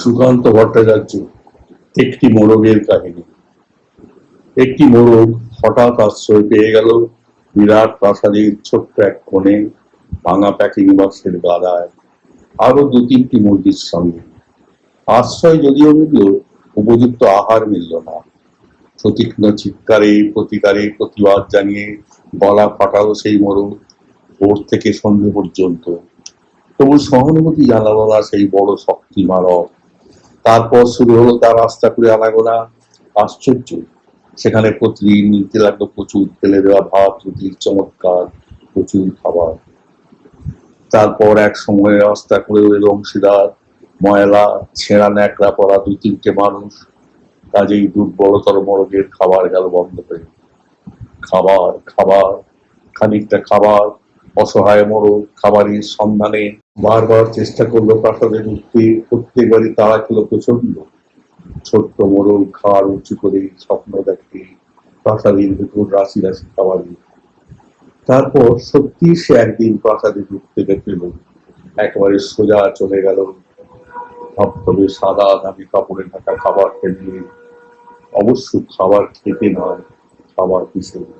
সুকান্ত ভট্টাচার্য একটি মোরগের কাহিনী। একটি মোরগ হঠাৎ আশ্রয় পেয়ে গেল বিরাট প্রাসাদের ছোট্ট এক কোণে ভাঙা প্যাকিং বাক্সের গাদায় আরও দু তিনটি মুরগির সঙ্গে। আশ্রয় যদিও মিলল, উপযুক্ত আহার মিলল না। সতীক্ষ্ণ চিৎকারে প্রতিকারে প্রতিবাদ জানিয়ে গলা ফাটালো সেই মোরগ ভোর থেকে সন্ধে পর্যন্ত। তবু সহানুভূতি জানালো না সেই বড় শক্তি মানব তারপর শুরু হলো তার রাস্তা করে আনাগোনা। আশ্চর্য। সেখানে প্রতিদিন নিতে লাগল প্রচুর, ফেলে দেওয়া ভাত রুটির চমৎকার, প্রচুর খাবার। তারপর এক সময় রাস্তা করে এলো অংশীদার, ময়লা, ছেঁড়া ন্যাকড়া পড়া দু তিনটে মানুষ। কাজেই দুর্বলতর মরগের খাবার গেল বন্ধ হয়ে। খাবার খাবার, খানিকটা খাবার, অসহায় মোরগ খাবারের সন্ধানে বারবার চেষ্টা করল প্রাসাদে ঢুকতে প্রত্যেকবারই তারা খেলো প্রচণ্ড ছোট্ট মোরগ ঘাড় উঁচু করে স্বপ্ন দেখে প্রাসাদের ভেতর রাশি রাশি খাবারের তারপর সত্যি সে একদিন প্রাসাদে ঢুকতে পেল একেবারে সোজা চলে গেল। ধবধবে সাদা দামি কাপড়ে ঢাকা খাবার খেলে অবশ্য খাবার খেতে নয়, খাবার হিসেবে